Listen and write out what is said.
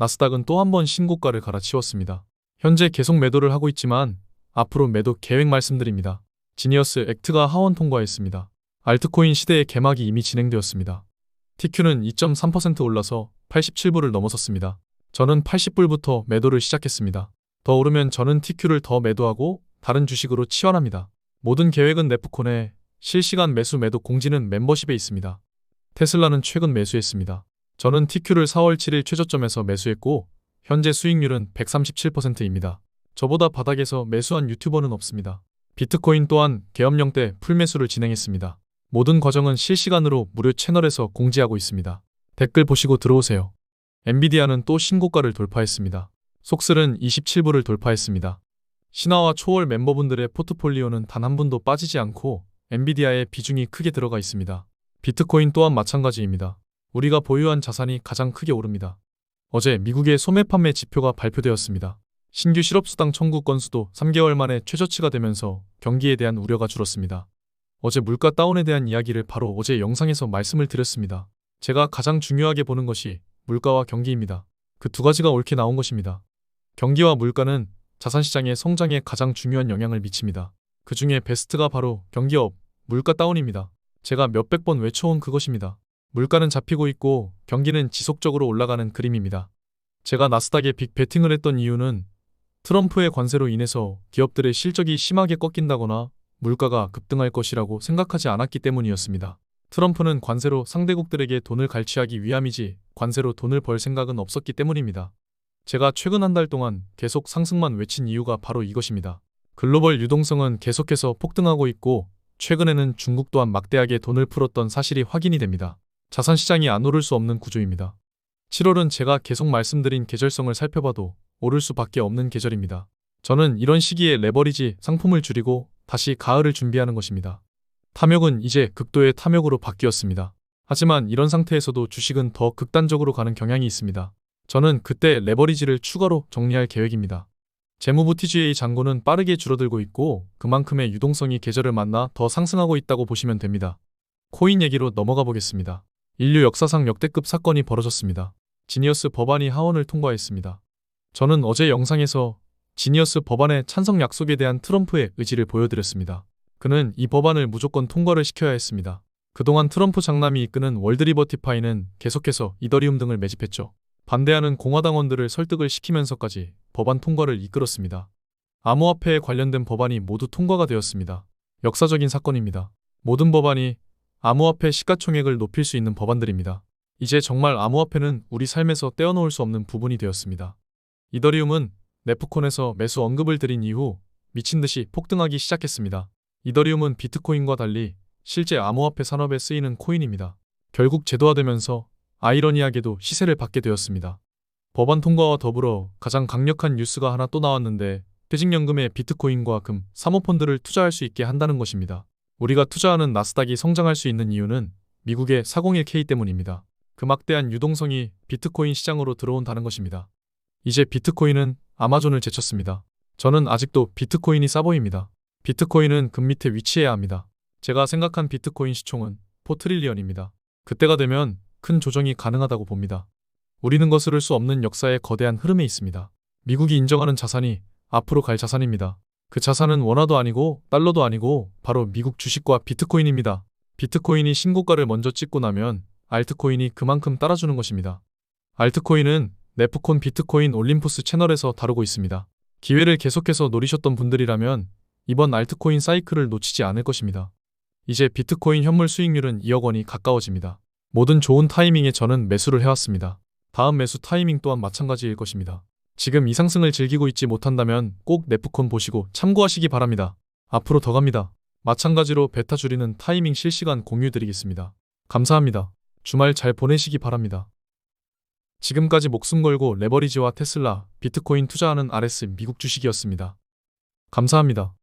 나스닥은 또 한 번 신고가를 갈아치웠습니다. 현재 계속 매도를 하고 있지만 앞으로 매도 계획 말씀드립니다. 지니어스 액트가 하원 통과했습니다. 알트코인 시대의 개막이 이미 진행되었습니다. TQ는 2.3% 올라서 87불을 넘어섰습니다. 저는 80불부터 매도를 시작했습니다. 더 오르면 저는 TQ를 더 매도하고 다른 주식으로 치환합니다. 모든 계획은 네프콘에 실시간 매수 매도 공지는 멤버십에 있습니다. 테슬라는 최근 매수했습니다. 저는 TQ를 4월 7일 최저점에서 매수했고 현재 수익률은 137%입니다. 저보다 바닥에서 매수한 유튜버는 없습니다. 비트코인 또한 계엄령 때 풀매수를 진행했습니다. 모든 과정은 실시간으로 무료 채널에서 공지하고 있습니다. 댓글 보시고 들어오세요. 엔비디아는 또 신고가를 돌파했습니다. 속슬은 27불을 돌파했습니다. 신화와 초월 멤버분들의 포트폴리오는 단 한 분도 빠지지 않고 엔비디아의 비중이 크게 들어가 있습니다. 비트코인 또한 마찬가지입니다. 우리가 보유한 자산이 가장 크게 오릅니다. 어제 미국의 소매 판매 지표가 발표되었습니다. 신규 실업수당 청구 건수도 3개월 만에 최저치가 되면서 경기에 대한 우려가 줄었습니다. 어제 물가 다운에 대한 이야기를 바로 어제 영상에서 말씀을 드렸습니다. 제가 가장 중요하게 보는 것이 물가와 경기입니다. 그 두 가지가 옳게 나온 것입니다. 경기와 물가는 자산시장의 성장에 가장 중요한 영향을 미칩니다. 그 중에 베스트가 바로 경기업, 물가 다운입니다. 제가 몇백 번 외쳐온 그것입니다. 물가는 잡히고 있고 경기는 지속적으로 올라가는 그림입니다. 제가 나스닥에 빅 베팅을 했던 이유는 트럼프의 관세로 인해서 기업들의 실적이 심하게 꺾인다거나 물가가 급등할 것이라고 생각하지 않았기 때문이었습니다. 트럼프는 관세로 상대국들에게 돈을 갈취하기 위함이지 관세로 돈을 벌 생각은 없었기 때문입니다. 제가 최근 한 달 동안 계속 상승만 외친 이유가 바로 이것입니다. 글로벌 유동성은 계속해서 폭등하고 있고 최근에는 중국 또한 막대하게 돈을 풀었던 사실이 확인이 됩니다. 자산 시장이 안 오를 수 없는 구조입니다. 7월은 제가 계속 말씀드린 계절성을 살펴봐도 오를 수밖에 없는 계절입니다. 저는 이런 시기에 레버리지 상품을 줄이고 다시 가을을 준비하는 것입니다. 탐욕은 이제 극도의 탐욕으로 바뀌었습니다. 하지만 이런 상태에서도 주식은 더 극단적으로 가는 경향이 있습니다. 저는 그때 레버리지를 추가로 정리할 계획입니다. 재무부티주의 잔고는 빠르게 줄어들고 있고 그만큼의 유동성이 계절을 만나 더 상승하고 있다고 보시면 됩니다. 코인 얘기로 넘어가 보겠습니다. 인류 역사상 역대급 사건이 벌어졌습니다. 지니어스 법안이 하원을 통과했습니다. 저는 어제 영상에서 지니어스 법안의 찬성 약속에 대한 트럼프의 의지를 보여드렸습니다. 그는 이 법안을 무조건 통과를 시켜야 했습니다. 그동안 트럼프 장남이 이끄는 월드리버티파이는 계속해서 이더리움 등을 매집했죠. 반대하는 공화당원들을 설득을 시키면서까지 법안 통과를 이끌었습니다. 암호화폐에 관련된 법안이 모두 통과가 되었습니다. 역사적인 사건입니다. 모든 법안이 암호화폐 시가총액을 높일 수 있는 법안들입니다. 이제 정말 암호화폐는 우리 삶에서 떼어놓을 수 없는 부분이 되었습니다. 이더리움은 네프콘에서 매수 언급을 드린 이후 미친 듯이 폭등하기 시작했습니다. 이더리움은 비트코인과 달리 실제 암호화폐 산업에 쓰이는 코인입니다. 결국 제도화되면서 아이러니하게도 시세를 받게 되었습니다. 법안 통과와 더불어 가장 강력한 뉴스가 하나 또 나왔는데 퇴직연금에 비트코인과 금, 사모펀드를 투자할 수 있게 한다는 것입니다. 우리가 투자하는 나스닥이 성장할 수 있는 이유는 미국의 401k 때문입니다. 그 막대한 유동성이 비트코인 시장으로 들어온다는 것입니다. 이제 비트코인은 아마존을 제쳤습니다. 저는 아직도 비트코인이 싸 보입니다. 비트코인은 금 밑에 위치해야 합니다. 제가 생각한 비트코인 시총은 4트릴리언입니다. 그때가 되면 큰 조정이 가능하다고 봅니다. 우리는 거스를 수 없는 역사의 거대한 흐름에 있습니다. 미국이 인정하는 자산이 앞으로 갈 자산입니다. 그 자산은 원화도 아니고 달러도 아니고 바로 미국 주식과 비트코인입니다. 비트코인이 신고가를 먼저 찍고 나면 알트코인이 그만큼 따라주는 것입니다. 알트코인은 네프콘 비트코인 올림푸스 채널에서 다루고 있습니다. 기회를 계속해서 노리셨던 분들이라면 이번 알트코인 사이클을 놓치지 않을 것입니다. 이제 비트코인 현물 수익률은 2억 원이 가까워집니다. 모든 좋은 타이밍에 저는 매수를 해왔습니다. 다음 매수 타이밍 또한 마찬가지일 것입니다. 지금 이 상승을 즐기고 있지 못한다면 꼭 네프콘 보시고 참고하시기 바랍니다. 앞으로 더 갑니다. 마찬가지로 베타 줄이는 타이밍 실시간 공유 드리겠습니다. 감사합니다. 주말 잘 보내시기 바랍니다. 지금까지 목숨 걸고 레버리지와 테슬라, 비트코인 투자하는 RS 미국 주식이었습니다. 감사합니다.